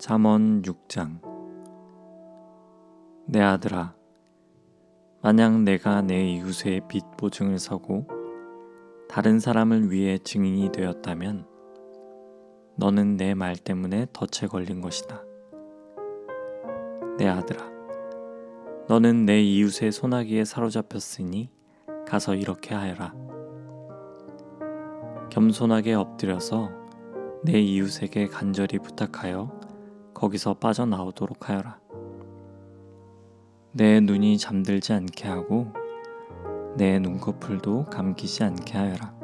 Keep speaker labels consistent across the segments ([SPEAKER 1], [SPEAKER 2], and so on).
[SPEAKER 1] 잠언 6장 내 아들아 만약 내가 내 이웃의 빚 보증을 서고 다른 사람을 위해 증인이 되었다면 너는 내 말 때문에 덫에 걸린 것이다. 내 아들아 너는 내 이웃의 소나기에 사로잡혔으니 가서 이렇게 하여라. 겸손하게 엎드려서 내 이웃에게 간절히 부탁하여 거기서 빠져나오도록 하여라. 내 눈이 잠들지 않게 하고 내 눈꺼풀도 감기지 않게 하여라.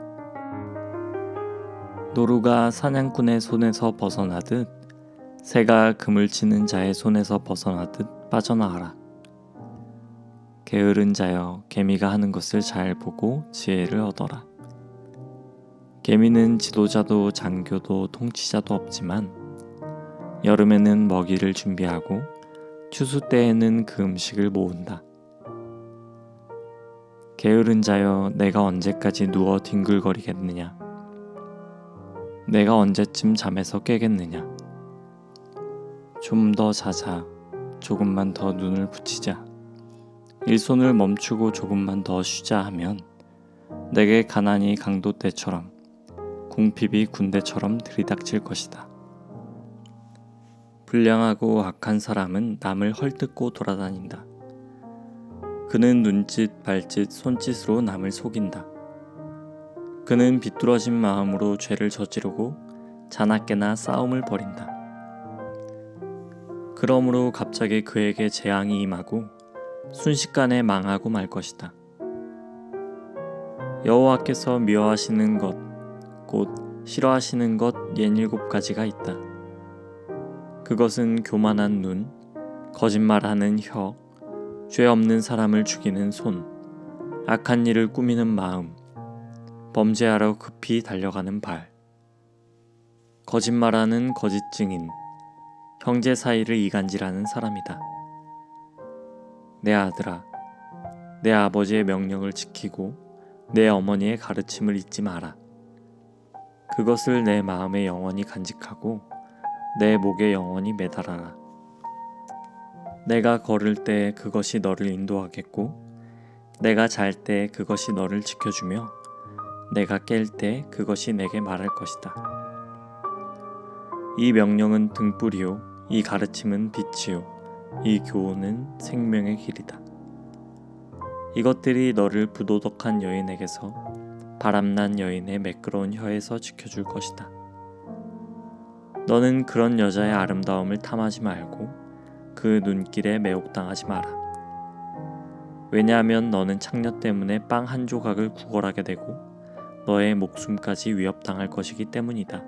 [SPEAKER 1] 노루가 사냥꾼의 손에서 벗어나듯 새가 금을 치는 자의 손에서 벗어나듯 빠져나가라. 게으른 자여 개미가 하는 것을 잘 보고 지혜를 얻어라. 개미는 지도자도 장교도 통치자도 없지만 여름에는 먹이를 준비하고 추수 때에는 그 음식을 모은다. 게으른 자여 내가 언제까지 누워 뒹굴거리겠느냐? 내가 언제쯤 잠에서 깨겠느냐? 좀 더 자자. 조금만 더 눈을 붙이자. 일손을 멈추고 조금만 더 쉬자 하면 내게 가난이 강도 때처럼 궁핍이 군대처럼 들이닥칠 것이다. 불량하고 악한 사람은 남을 헐뜯고 돌아다닌다. 그는 눈짓, 발짓, 손짓으로 남을 속인다. 그는 비뚤어진 마음으로 죄를 저지르고 자나깨나 싸움을 벌인다. 그러므로 갑자기 그에게 재앙이 임하고 순식간에 망하고 말 것이다. 여호와께서 미워하시는 것, 곧 싫어하시는 것 옛일곱 가지가 있다. 그것은 교만한 눈, 거짓말하는 혀, 죄 없는 사람을 죽이는 손, 악한 일을 꾸미는 마음, 범죄하러 급히 달려가는 발, 거짓말하는 거짓 증인, 형제 사이를 이간질하는 사람이다. 내 아들아, 내 아버지의 명령을 지키고 내 어머니의 가르침을 잊지 마라. 그것을 내 마음에 영원히 간직하고 내 목에 영원히 매달아라. 내가 걸을 때 그것이 너를 인도하겠고, 내가 잘 때 그것이 너를 지켜주며, 내가 깰 때 그것이 내게 말할 것이다. 이 명령은 등불이요, 이 가르침은 빛이요, 이 교훈은 생명의 길이다. 이것들이 너를 부도덕한 여인에게서 바람난 여인의 매끄러운 혀에서 지켜줄 것이다. 너는 그런 여자의 아름다움을 탐하지 말고 그 눈길에 매혹당하지 마라. 왜냐하면 너는 창녀 때문에 빵 한 조각을 구걸하게 되고 너의 목숨까지 위협당할 것이기 때문이다.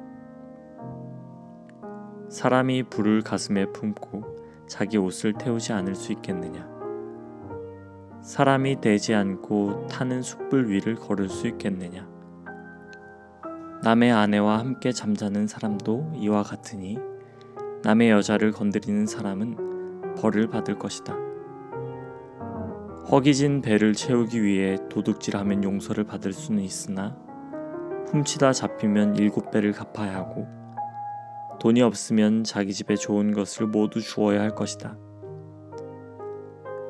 [SPEAKER 1] 사람이 불을 가슴에 품고 자기 옷을 태우지 않을 수 있겠느냐? 사람이 되지 않고 타는 숯불 위를 걸을 수 있겠느냐? 남의 아내와 함께 잠자는 사람도 이와 같으니 남의 여자를 건드리는 사람은 벌을 받을 것이다. 허기진 배를 채우기 위해 도둑질하면 용서를 받을 수는 있으나 훔치다 잡히면 일곱 배를 갚아야 하고 돈이 없으면 자기 집에 좋은 것을 모두 주어야 할 것이다.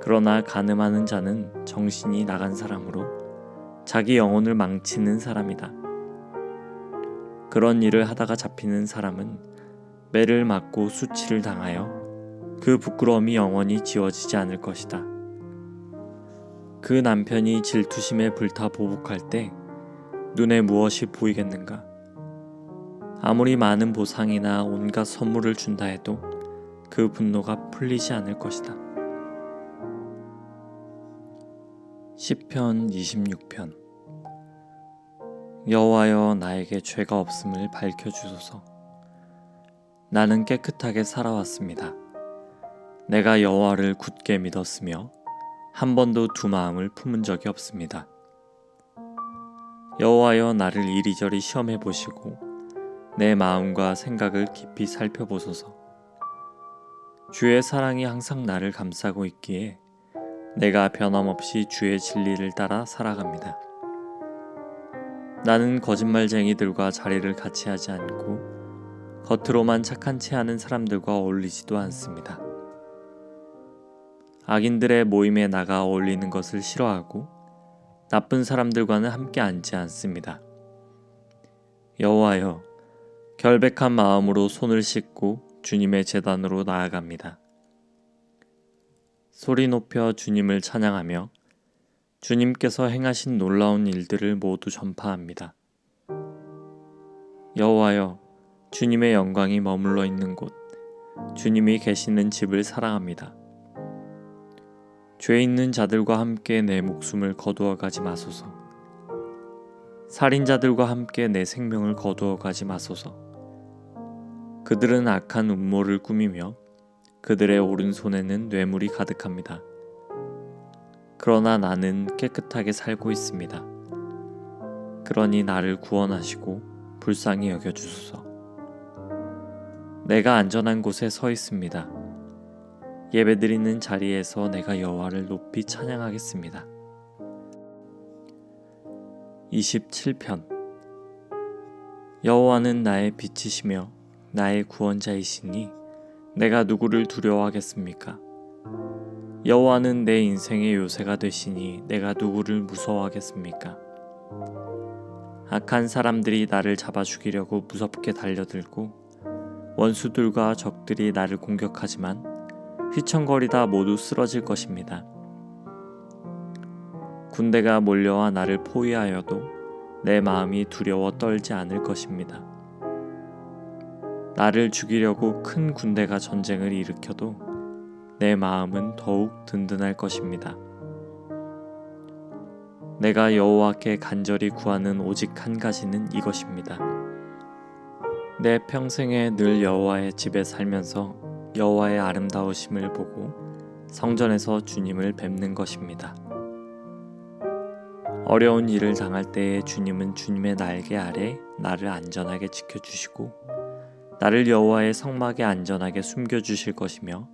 [SPEAKER 1] 그러나 가늠하는 자는 정신이 나간 사람으로 자기 영혼을 망치는 사람이다. 그런 일을 하다가 잡히는 사람은 매를 맞고 수치를 당하여 그 부끄러움이 영원히 지워지지 않을 것이다. 그 남편이 질투심에 불타 보복할 때 눈에 무엇이 보이겠는가? 아무리 많은 보상이나 온갖 선물을 준다 해도 그 분노가 풀리지 않을 것이다. 시편 26편 여호와여 나에게 죄가 없음을 밝혀 주소서. 나는 깨끗하게 살아왔습니다. 내가 여호와를 굳게 믿었으며 한 번도 두 마음을 품은 적이 없습니다. 여호와여 나를 이리저리 시험해 보시고 내 마음과 생각을 깊이 살펴보소서. 주의 사랑이 항상 나를 감싸고 있기에 내가 변함없이 주의 진리를 따라 살아갑니다. 나는 거짓말쟁이들과 자리를 같이 하지 않고 겉으로만 착한 체 하는 사람들과 어울리지도 않습니다. 악인들의 모임에 나가 어울리는 것을 싫어하고 나쁜 사람들과는 함께 앉지 않습니다. 여호와여, 결백한 마음으로 손을 씻고 주님의 재단으로 나아갑니다. 소리 높여 주님을 찬양하며 주님께서 행하신 놀라운 일들을 모두 전파합니다. 여호와여, 주님의 영광이 머물러 있는 곳, 주님이 계시는 집을 사랑합니다. 죄 있는 자들과 함께 내 목숨을 거두어 가지 마소서. 살인자들과 함께 내 생명을 거두어 가지 마소서. 그들은 악한 음모를 꾸미며 그들의 오른손에는 뇌물이 가득합니다. 그러나 나는 깨끗하게 살고 있습니다. 그러니 나를 구원하시고 불쌍히 여겨 주소서. 내가 안전한 곳에 서 있습니다. 예배드리는 자리에서 내가 여호와를 높이 찬양하겠습니다. 27편 여호와는 나의 빛이시며 나의 구원자이시니 내가 누구를 두려워하겠습니까? 여호와는 내 인생의 요새가 되시니 내가 누구를 무서워하겠습니까? 악한 사람들이 나를 잡아 죽이려고 무섭게 달려들고 원수들과 적들이 나를 공격하지만 휘청거리다 모두 쓰러질 것입니다. 군대가 몰려와 나를 포위하여도 내 마음이 두려워 떨지 않을 것입니다. 나를 죽이려고 큰 군대가 전쟁을 일으켜도 내 마음은 더욱 든든할 것입니다. 내가 여호와께 간절히 구하는 오직 한 가지는 이것입니다. 내 평생에 늘 여호와의 집에 살면서 여호와의 아름다우심을 보고 성전에서 주님을 뵙는 것입니다. 어려운 일을 당할 때에 주님은 주님의 날개 아래 나를 안전하게 지켜주시고 나를 여호와의 성막에 안전하게 숨겨주실 것이며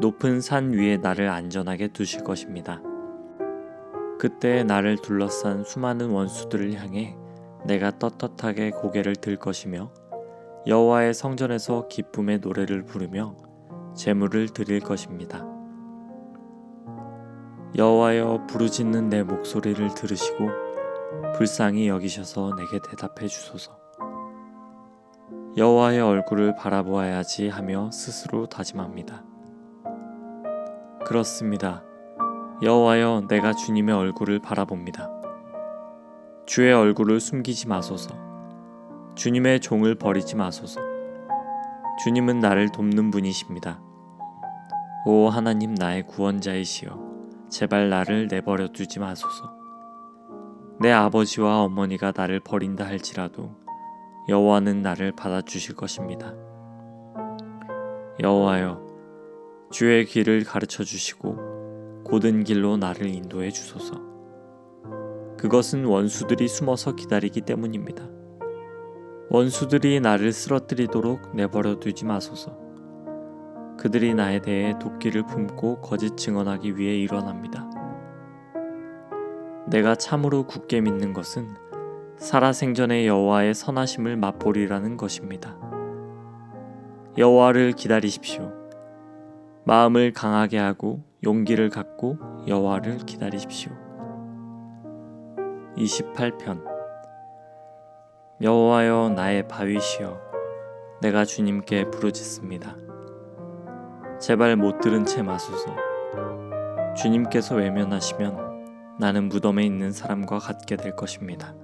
[SPEAKER 1] 높은 산 위에 나를 안전하게 두실 것입니다. 그때 나를 둘러싼 수많은 원수들을 향해 내가 떳떳하게 고개를 들 것이며 여호와의 성전에서 기쁨의 노래를 부르며 제물을 드릴 것입니다. 여호와여 부르짖는 내 목소리를 들으시고 불쌍히 여기셔서 내게 대답해 주소서. 여호와의 얼굴을 바라보아야지 하며 스스로 다짐합니다. 그렇습니다. 여호와여 내가 주님의 얼굴을 바라봅니다. 주의 얼굴을 숨기지 마소서. 주님의 종을 버리지 마소서. 주님은 나를 돕는 분이십니다. 오 하나님 나의 구원자이시여 제발 나를 내버려 두지 마소서. 내 아버지와 어머니가 나를 버린다 할지라도 여호와는 나를 받아주실 것입니다. 여호와여 주의 길을 가르쳐 주시고 고든 길로 나를 인도해 주소서. 그것은 원수들이 숨어서 기다리기 때문입니다. 원수들이 나를 쓰러뜨리도록 내버려 두지 마소서. 그들이 나에 대해 도끼를 품고 거짓 증언하기 위해 일어납니다. 내가 참으로 굳게 믿는 것은 살아생전의 여호와의 선하심을 맛보리라는 것입니다. 여호와를 기다리십시오. 마음을 강하게 하고 용기를 갖고 여호와를 기다리십시오. 28편 여호와여 나의 바위시여 내가 주님께 부르짖습니다. 제발 못 들은 채 마소서. 주님께서 외면하시면 나는 무덤에 있는 사람과 같게 될 것입니다.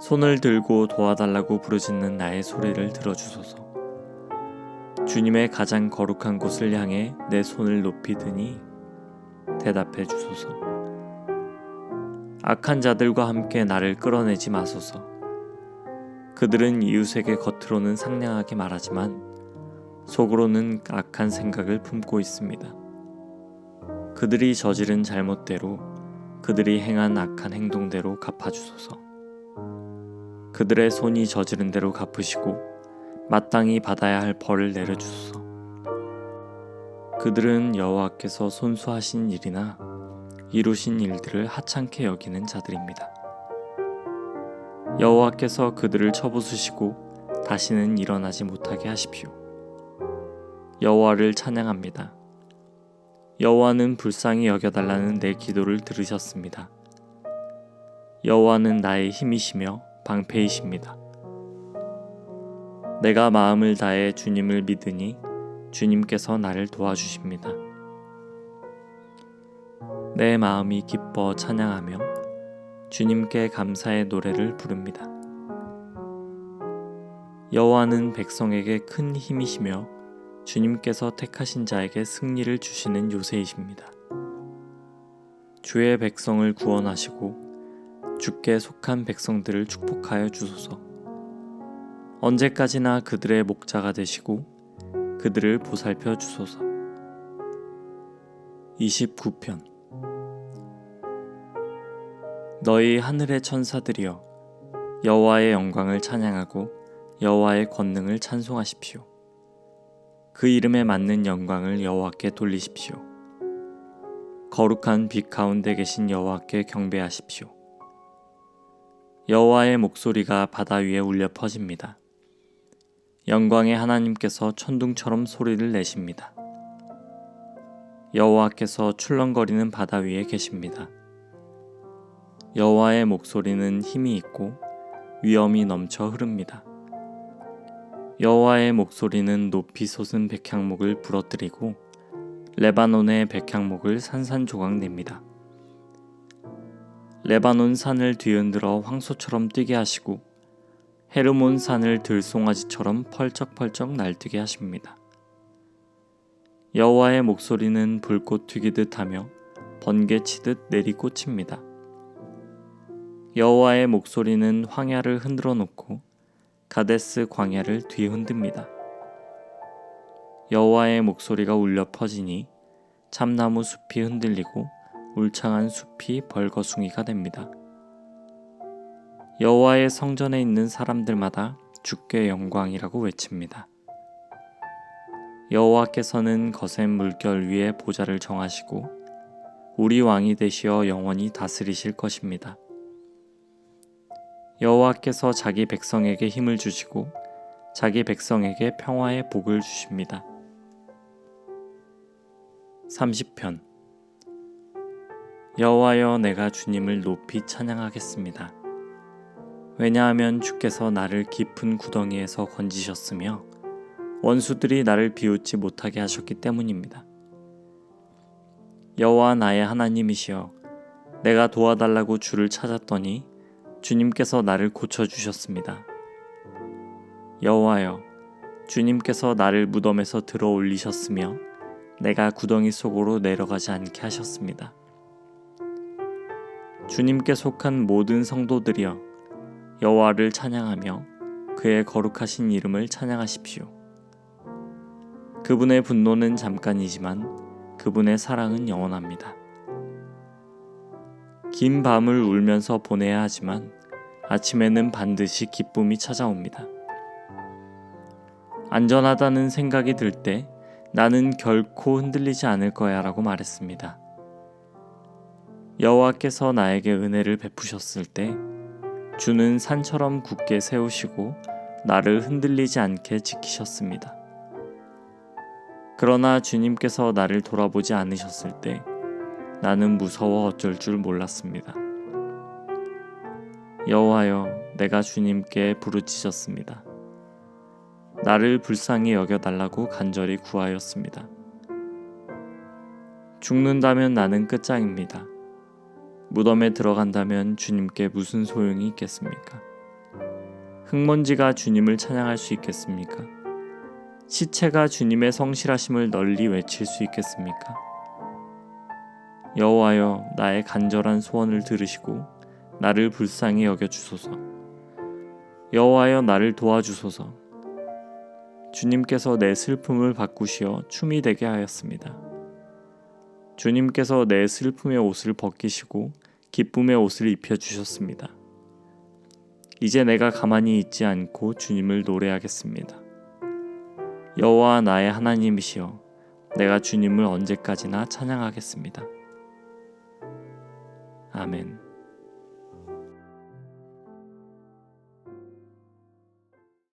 [SPEAKER 1] 손을 들고 도와달라고 부르짖는 나의 소리를 들어주소서. 주님의 가장 거룩한 곳을 향해 내 손을 높이 드니 대답해 주소서. 악한 자들과 함께 나를 끌어내지 마소서. 그들은 이웃에게 겉으로는 상냥하게 말하지만 속으로는 악한 생각을 품고 있습니다. 그들이 저지른 잘못대로 그들이 행한 악한 행동대로 갚아주소서. 그들의 손이 저지른 대로 갚으시고 마땅히 받아야 할 벌을 내려주소서. 그들은 여호와께서 손수하신 일이나 이루신 일들을 하찮게 여기는 자들입니다. 여호와께서 그들을 쳐부수시고 다시는 일어나지 못하게 하십시오. 여호와를 찬양합니다. 여호와는 불쌍히 여겨달라는 내 기도를 들으셨습니다. 여호와는 나의 힘이시며 방패이십니다. 내가 마음을 다해 주님을 믿으니 주님께서 나를 도와주십니다. 내 마음이 기뻐 찬양하며 주님께 감사의 노래를 부릅니다. 여호와는 백성에게 큰 힘이시며 주님께서 택하신 자에게 승리를 주시는 요새이십니다. 주의 백성을 구원하시고 주께 속한 백성들을 축복하여 주소서. 언제까지나 그들의 목자가 되시고 그들을 보살펴 주소서. 29편 너희 하늘의 천사들이여 여호와의 영광을 찬양하고 여호와의 권능을 찬송하십시오. 그 이름에 맞는 영광을 여호와께 돌리십시오. 거룩한 빛 가운데 계신 여호와께 경배하십시오. 여호와의 목소리가 바다 위에 울려 퍼집니다. 영광의 하나님께서 천둥처럼 소리를 내십니다. 여호와께서 출렁거리는 바다 위에 계십니다. 여호와의 목소리는 힘이 있고 위엄이 넘쳐 흐릅니다. 여호와의 목소리는 높이 솟은 백향목을 부러뜨리고 레바논의 백향목을 산산조각 냅니다. 레바논 산을 뒤흔들어 황소처럼 뛰게 하시고 헤르몬 산을 들송아지처럼 펄쩍펄쩍 날뛰게 하십니다. 여호와의 목소리는 불꽃 튀기듯 하며 번개 치듯 내리꽂힙니다. 여호와의 목소리는 황야를 흔들어 놓고 가데스 광야를 뒤흔듭니다. 여호와의 목소리가 울려 퍼지니 참나무 숲이 흔들리고 울창한 숲이 벌거숭이가 됩니다. 여호와의 성전에 있는 사람들마다 주께 영광이라고 외칩니다. 여호와께서는 거센 물결 위에 보좌를 정하시고 우리 왕이 되시어 영원히 다스리실 것입니다. 여호와께서 자기 백성에게 힘을 주시고 자기 백성에게 평화의 복을 주십니다. 30편 여호와여 내가 주님을 높이 찬양하겠습니다. 왜냐하면 주께서 나를 깊은 구덩이에서 건지셨으며 원수들이 나를 비웃지 못하게 하셨기 때문입니다. 여호와 나의 하나님이시여 내가 도와달라고 주를 찾았더니 주님께서 나를 고쳐 주셨습니다. 여호와여 주님께서 나를 무덤에서 들어 올리셨으며 내가 구덩이 속으로 내려가지 않게 하셨습니다. 주님께 속한 모든 성도들이여 여호와를 찬양하며 그의 거룩하신 이름을 찬양하십시오. 그분의 분노는 잠깐이지만 그분의 사랑은 영원합니다. 긴 밤을 울면서 보내야 하지만 아침에는 반드시 기쁨이 찾아옵니다. 안전하다는 생각이 들 때 나는 결코 흔들리지 않을 거야 라고 말했습니다. 여호와께서 나에게 은혜를 베푸셨을 때 주는 산처럼 굳게 세우시고 나를 흔들리지 않게 지키셨습니다. 그러나 주님께서 나를 돌아보지 않으셨을 때 나는 무서워 어쩔 줄 몰랐습니다. 여호와여, 내가 주님께 부르짖었습니다. 나를 불쌍히 여겨달라고 간절히 구하였습니다. 죽는다면 나는 끝장입니다. 무덤에 들어간다면 주님께 무슨 소용이 있겠습니까? 흙먼지가 주님을 찬양할 수 있겠습니까? 시체가 주님의 성실하심을 널리 외칠 수 있겠습니까? 여호와여 나의 간절한 소원을 들으시고 나를 불쌍히 여겨 주소서. 여호와여 나를 도와주소서. 주님께서 내 슬픔을 바꾸시어 춤이 되게 하였습니다. 주님께서 내 슬픔의 옷을 벗기시고 기쁨의 옷을 입혀 주셨습니다. 이제 내가 가만히 있지 않고 주님을 노래하겠습니다. 여호와 나의 하나님이시여 내가 주님을 언제까지나 찬양하겠습니다. 아멘.